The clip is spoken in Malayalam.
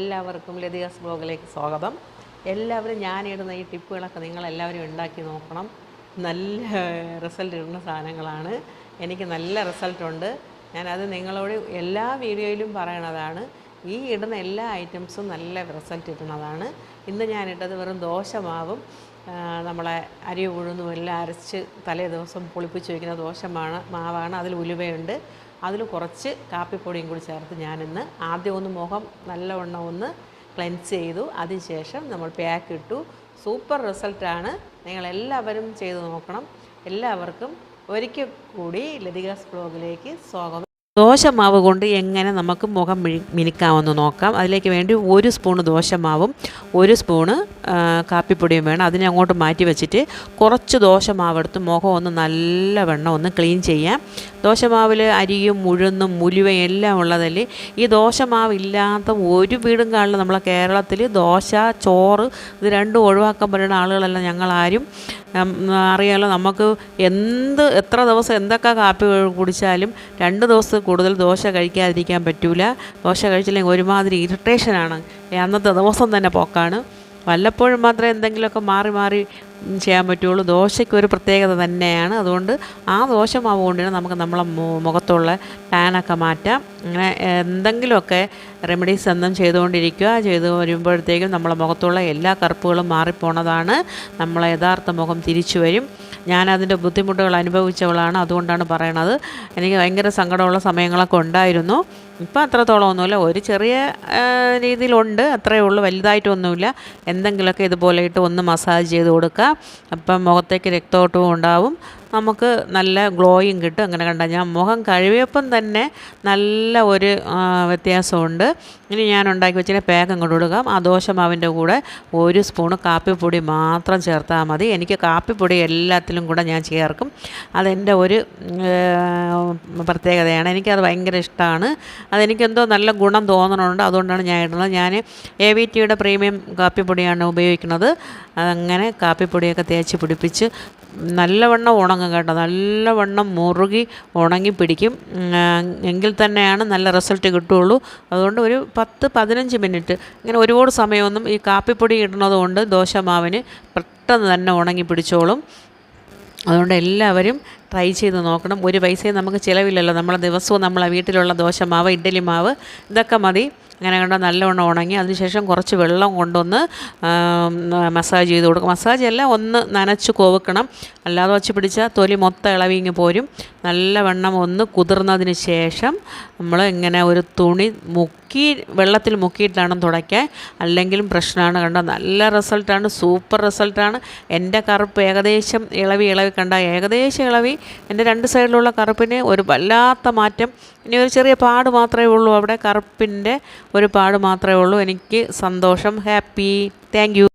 എല്ലാവർക്കും ലതികാസ് ബ്ലോഗിലേക്ക് സ്വാഗതം. എല്ലാവരും ഞാനിടുന്ന ഈ ടിപ്പുകളൊക്കെ നിങ്ങളെല്ലാവരും ഉണ്ടാക്കി നോക്കണം. നല്ല റിസൾട്ട് ഇടുന്ന സാധനങ്ങളാണ്. എനിക്ക് നല്ല റിസൾട്ടുണ്ട് ഞാനത് നിങ്ങളോട് എല്ലാ വീഡിയോയിലും പറയണതാണ്. ഈ ഇടുന്ന എല്ലാ ഐറ്റംസും നല്ല റിസൾട്ട് ഇടുന്നതാണ് ഇന്ന് ഞാനിട്ടത് വെറും ദോശമാവും. നമ്മളെ അരി ഉഴുന്നും എല്ലാം അരച്ച് തലേ ദിവസം പൊളിപ്പിച്ച് വയ്ക്കുന്ന ദോശമാണ് മാവാണ്. അതിൽ ഉലുവയുണ്ട്. അതിൽ കുറച്ച് കാപ്പിപ്പൊടിയും കൂടി ചേർത്ത് ഞാനിന്ന് ആദ്യം ഒന്ന് മുഖം നല്ലവണ്ണം ഒന്ന് ക്ലെൻസ് ചെയ്തു. അതിനുശേഷം നമ്മൾ പാക്ക് ഇട്ടു. സൂപ്പർ റിസൾട്ടാണ്. നിങ്ങളെല്ലാവരും ചെയ്തു നോക്കണം. എല്ലാവർക്കും ഒരിക്കൽ കൂടി ലതികാസ് ബ്ലോഗിലേക്ക് സ്വാഗതം. ദോശമാവ് കൊണ്ട് എങ്ങനെ നമുക്ക് മുഖം മിഴി മിനുക്കാമെന്ന് നോക്കാം. അതിലേക്ക് വേണ്ടി ഒരു സ്പൂണ് ദോശമാവും ഒരു സ്പൂണ് കാപ്പിപ്പൊടിയും വേണം. അതിനെ അങ്ങോട്ട് മാറ്റി വെച്ചിട്ട് കുറച്ച് ദോശമാവെടുത്ത് മുഖം ഒന്ന് നല്ല നല്ലവണ്ണം ഒന്ന് ക്ലീൻ ചെയ്യാം. ദോശമാവിൽ അരിയും ഉഴുന്നും മുലുവയും എല്ലാം ഉള്ളതല്ലേ? ഈ ദോശമാവ് ഇല്ലാത്ത ഒരു വീടും കാണില്ല നമ്മളെ കേരളത്തിൽ ദോശ ചോറ് ഇത് രണ്ടും ഒഴിവാക്കാൻ പറ്റുന്ന ആളുകളെല്ലാം ഞങ്ങളാരും. അറിയാലോ നമുക്ക് എന്ത് എത്ര ദിവസം എന്തൊക്കെ കാപ്പി കുടിച്ചാലും രണ്ട് ദിവസം കൂടുതൽ ദോശ കഴിക്കാതിരിക്കാൻ പറ്റൂല. ദോശ കഴിച്ചില്ലെങ്കിൽ ഒരുമാതിരി ഇറിറ്റേഷനാണ് അന്നത്തെ ദിവസം തന്നെ പോക്കാണ്. വല്ലപ്പോഴും മാത്രമേ എന്തെങ്കിലുമൊക്കെ മാറി മാറി ചെയ്യാൻ പറ്റുള്ളൂ. ദോശയ്ക്ക് ഒരു പ്രത്യേകത തന്നെയാണ്. അതുകൊണ്ട് ആ ദോശമാവ് കൊണ്ട് തന്നെ നമുക്ക് നമ്മളെ മുഖത്തുള്ള ടാനൊക്കെ മാറ്റാം. അങ്ങനെ എന്തെങ്കിലുമൊക്കെ റെമഡീസ് എന്നും ചെയ്തുകൊണ്ടിരിക്കുക. ചെയ്ത് വരുമ്പോഴത്തേക്കും നമ്മളെ മുഖത്തുള്ള എല്ലാ കറുപ്പുകളും മാറിപ്പോണതാണ്. നമ്മളെ യഥാർത്ഥ മുഖം തിരിച്ചു വരും. ഞാനതിന്റെ ബുദ്ധിമുട്ടുകൾ അനുഭവിച്ചവളാണ് അതുകൊണ്ടാണ് പറയണത്. എനിക്ക് ഭയങ്കര സങ്കടമുള്ള സമയങ്ങളൊക്കെ ഉണ്ടായിരുന്നു. ഇപ്പം അത്രത്തോളം ഒന്നുമില്ല ഒരു ചെറിയ രീതിയിലുണ്ട്. അത്രയേ ഉള്ളൂ. വലുതായിട്ടൊന്നുമില്ല. എന്തെങ്കിലുമൊക്കെ ഇതുപോലെ ഇട്ട് ഒന്ന് മസാജ് ചെയ്ത് കൊടുക്കുക. അപ്പം മുഖത്തേക്ക് രക്തോട്ടവും ഉണ്ടാവും. നമുക്ക് നല്ല ഗ്ലോയും കിട്ടും. അങ്ങനെ കണ്ട ഞാൻ മുഖം കഴുകിയപ്പം തന്നെ നല്ല ഒരു വ്യത്യാസമുണ്ട്. ഇനി ഞാൻ ഉണ്ടാക്കി വെച്ചിട്ട് പാക്ക് അങ്ങോട്ട് കൊടുക്കാം ആ ദോശമാവിന്റെ കൂടെ ഒരു സ്പൂണ് കാപ്പിപ്പൊടി മാത്രം ചേർത്താൽ മതി. എനിക്ക് കാപ്പിപ്പൊടി എല്ലാത്തിലും കൂടെ ഞാൻ ചേർക്കും. അതെന്റെ ഒരു പ്രത്യേകതയാണ്. എനിക്കത് ഭയങ്കര ഇഷ്ടമാണ് അതെനിക്കെന്തോ നല്ല ഗുണം തോന്നണമുണ്ട് അതുകൊണ്ടാണ് ഞാൻ ഇടുന്നത്. ഞാൻ എ വി ടിയുടെ പ്രീമിയം കാപ്പിപ്പൊടിയാണ് ഉപയോഗിക്കുന്നത്. അതങ്ങനെ കാപ്പിപ്പൊടിയൊക്കെ തേച്ച് പിടിപ്പിച്ച് നല്ലവണ്ണം ഉണങ്ങും കേട്ടോ. നല്ലവണ്ണം മുറുകി ഉണങ്ങി പിടിക്കും. എങ്കിൽ തന്നെയാണ് നല്ല റിസൾട്ട് കിട്ടുകയുള്ളൂ. അതുകൊണ്ട് ഒരു പത്ത് പതിനഞ്ച് മിനിറ്റ് ഇങ്ങനെ ഒരുപാട് സമയമൊന്നും ഈ കാപ്പിപ്പൊടി ഇടുന്നത് കൊണ്ട് ദോശമാവിന് പെട്ടെന്ന് തന്നെ ഉണങ്ങി പിടിച്ചോളും. അതുകൊണ്ട് എല്ലാവരും ട്രൈ ചെയ്ത് നോക്കണം. ഒരു പൈസയും നമുക്ക് ചിലവില്ലല്ലോ. നമ്മളെ ദിവസവും നമ്മളെ വീട്ടിലുള്ള ദോശ ദോശമാവ് ഇഡ്ഡലി മാവ് ഇതൊക്കെ മതി. അങ്ങനെ കണ്ടാൽ നല്ലവണ്ണം ഉണങ്ങി. അതിനുശേഷം കുറച്ച് വെള്ളം കൊണ്ടൊന്ന് മസാജ് ചെയ്ത് കൊടുക്കും. മസാജ് അല്ല ഒന്ന് നനച്ച് കോവക്കണം. അല്ലാതെ വച്ച് പിടിച്ചാൽ തൊലി മൊത്തം ഇളവിങ്ങ് പോരും. നല്ലവണ്ണം ഒന്ന് കുതിർന്നതിന് ശേഷം നമ്മൾ ഇങ്ങനെ ഒരു തുണി മുക്കി വെള്ളത്തിൽ മുക്കിയിട്ടാണ് തുടയ്ക്കാൻ. അല്ലെങ്കിലും പ്രശ്നമാണ് കണ്ട നല്ല റിസൾട്ടാണ് സൂപ്പർ റിസൾട്ടാണ് എന്റെ കറുപ്പ് ഏകദേശം ഇളവി ഇളവി കണ്ട ഏകദേശം ഇളവി. എന്റെ രണ്ട് സൈഡിലുള്ള കറുപ്പിന് ഒരു വല്ലാത്ത മാറ്റം. ഇനി ഒരു ചെറിയ പാട് മാത്രമേ ഉള്ളൂ അവിടെ. കറുപ്പിന്റെ ഒരു പാട് മാത്രമേ ഉള്ളൂ. എനിക്ക് സന്തോഷം. ഹാപ്പി. താങ്ക്